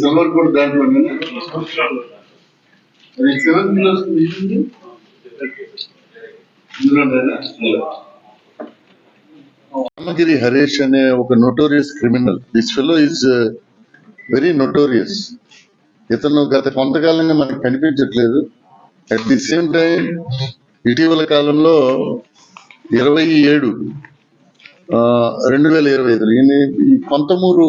Silver కూడా దాంట్లో అది సెవెన్ కిలోస్ రామగిరి హరీష్ అనే ఒక notorious criminal. This fellow is very notorious ఇతను గత కొంతకాలంగా మనకు కనిపించట్లేదు. అట్ ది సేమ్ టైం ఇటీవల కాలంలో ఇరవై ఏడు రెండు వేల ఇరవై ఐదు ఈయన ఈ కొంతమూరు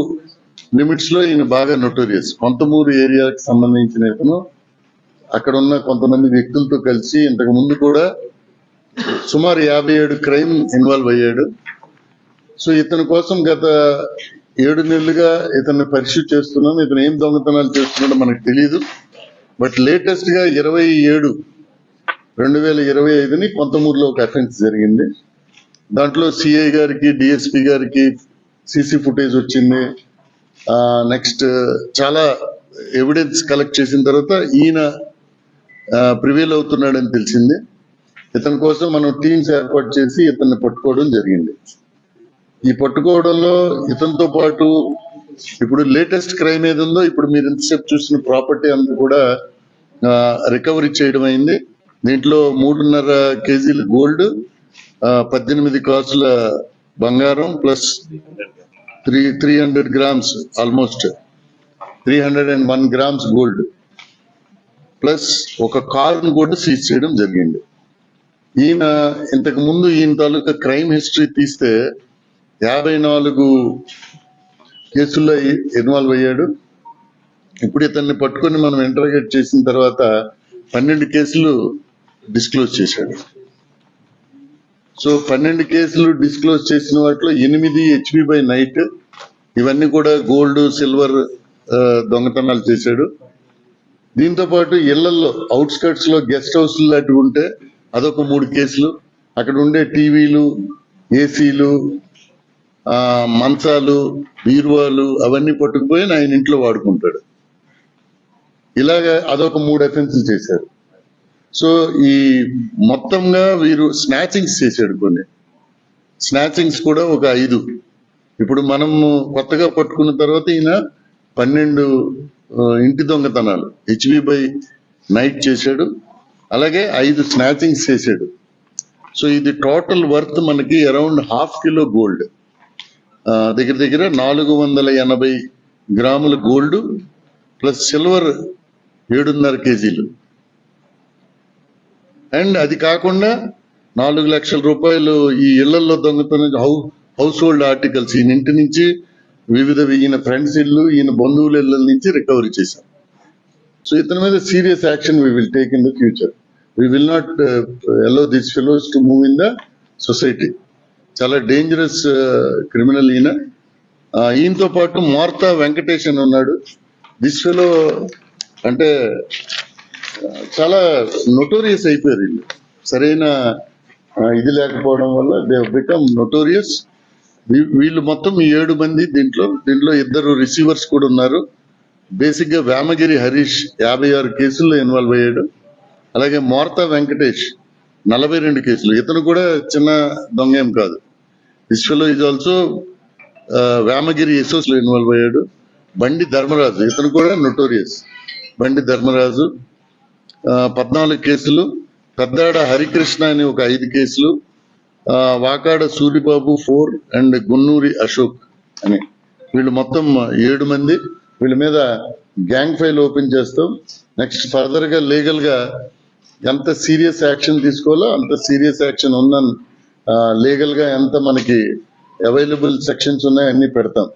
లిమిట్స్లో ఈయన బాగా నోటోరియస్. కొంతమూరు ఏరియాకి సంబంధించిన ఇతను. అక్కడ ఉన్న కొంతమంది వ్యక్తులతో కలిసి ఇంతకు ముందు కూడా సుమారు యాభై ఏడు క్రైమ్ ఇన్వాల్వ్ అయ్యాడు. సో ఇతని కోసం గత ఏడు నెలలుగా ఇతన్ని పరిశీలి చేస్తున్నాం ఇతను ఏం దొంగతనాలు చేస్తున్నాడో మనకు తెలియదు బట్ లేటెస్ట్గా ఇరవై ఏడు రెండు వేల ఇరవై ఐదుని కొంతమూరులో ఒక అఫెన్స్ జరిగింది. దాంట్లో సిఐ గారికి డిఎస్పి గారికి సీసీ ఫుటేజ్ వచ్చింది. నెక్స్ట్ చాలా ఎవిడెన్స్ కలెక్ట్ చేసిన తర్వాత ఈయన ప్రివేల్ అవుతున్నాడని తెలిసింది. ఇతని కోసం మనం టీమ్స్ ఏర్పాటు చేసి ఇతన్ని పట్టుకోవడం జరిగింది. ఈ పట్టుకోవడంలో ఇతనితో పాటు ఇప్పుడు లేటెస్ట్ క్రైమ్ ఏది ఉందో ఇప్పుడు మీరు ఇంతసేపు చూసిన ప్రాపర్టీ అంతా కూడా రికవరీ చేయడం అయింది. దీంట్లో మూడున్నర కేజీల గోల్డ్ పద్దెనిమిది కాసుల బంగారం plus three three hundred grams almost. Three hundred and one grams gold. Plus ఒక కార్ను కూడా సీజ్ చేయడం జరిగింది. ఈయన ఇంతకు ముందు ఈయన తాలూకా క్రైమ్ హిస్టరీ తీస్తే యాభై నాలుగు కేసుల్లో ఇన్వాల్వ్ అయ్యాడు. ఇప్పుడు ఇతన్ని పట్టుకొని మనం ఇంటర్గేట్ చేసిన తర్వాత పన్నెండు కేసులు డిస్క్లోజ్ చేశాడు. సో పన్నెండు కేసులు డిస్క్లోజ్ చేసిన వాటిలో ఎనిమిది హెచ్పి బై నైట్ ఇవన్నీ కూడా గోల్డ్ సిల్వర్ దొంగతనాలు చేశాడు. దీంతో పాటు ఇళ్ళలో అవుట్స్కట్స్లో గెస్ట్ హౌస్ లాంటివి ఉంటే అదొక మూడు కేసులు. అక్కడ ఉండే టీవీలు ఏసీలు మంచాలు బీరువాలు అవన్నీ పట్టుకుపోయి ఆయన ఇంట్లో వాడుకుంటాడు. ఇలాగ అదొక మూడు అఫెన్సులు చేశారు. సో ఈ మొత్తంగా వీరు స్నాచింగ్స్ చేశాడు కొన్ని. స్నాచింగ్స్ కూడా ఒక ఐదు. ఇప్పుడు మనము కొత్తగా పట్టుకున్న తర్వాత ఈయన పన్నెండు ఇంటి దొంగతనాలు హెచ్వి బై నైట్ చేశాడు. అలాగే ఐదు స్నాచింగ్స్ చేశాడు. సో ఇది టోటల్ వర్త్ మనకి అరౌండ్ హాఫ్ కిలో గోల్డ్ దగ్గర దగ్గర నాలుగు వందల ఎనభై గ్రాముల గోల్డ్ ప్లస్ సిల్వర్ ఏడున్నర కేజీలు. అండ్ అది కాకుండా నాలుగు లక్షల రూపాయలు ఈ ఇళ్ళలో దొంగతనం హౌ హౌస్ హోల్డ్ ఆర్టికల్స్ ఈయన ఇంటి నుంచి వివిధ ఈయన ఫ్రెండ్స్ ఇల్లు ఈయన బంధువుల ఇళ్ళ నుంచి రికవరీ చేశాం. సో ఇతని మీద serious action we will take in the future we will not allow this fellows to move in the society చాలా డేంజరస్ క్రిమినల్ uh, ఈయన. ఈయనతో పాటు మార్తా వెంకటేష్ అని ఉన్నాడు. దిస్ ఫెలో అంటే చాలా నొటోరియస్ అయిపోయారు వీళ్ళు. సరైన ఇది లేకపోవడం వల్ల దే బికమ్ నొటోరియస్ వీళ్ళు మొత్తం ఈ ఏడు మంది దీంట్లో దీంట్లో ఇద్దరు రిసీవర్స్ కూడా ఉన్నారు. బేసిక్గా వేమగిరి హరీష్ యాభై ఆరు కేసుల్లో ఇన్వాల్వ్ అయ్యాడు. అలాగే మోర్తా వెంకటేష్ నలభై రెండు కేసులు. ఇతను కూడా చిన్న దొంగ ఏం కాదు. విశ్వలో ఈజ్ ఆల్సో వేమగిరి ఎసోస్లో ఇన్వాల్వ్ అయ్యాడు. బండి ధర్మరాజు ఇతను కూడా నొటోరియస్ బండి ధర్మరాజు పద్నాలుగు కేసులు పెద్దాడ హరికృష్ణ అని ఒక ఐదు కేసులు వాకాడ సూరిబాబు ఫోర్ అండ్ గున్నూరి అశోక్ అని. వీళ్ళు మొత్తం ఏడు మంది. వీళ్ళ మీద గ్యాంగ్ ఫైల్ ఓపెన్ చేస్తాం. నెక్స్ట్ ఫర్దర్గా లీగల్గా ఎంత సీరియస్ యాక్షన్ తీసుకోవాలో అంత సీరియస్ యాక్షన్ ఉందని లీగల్గా ఎంత మనకి అవైలబుల్ సెక్షన్స్ ఉన్నాయో అన్నీ పెడతాం.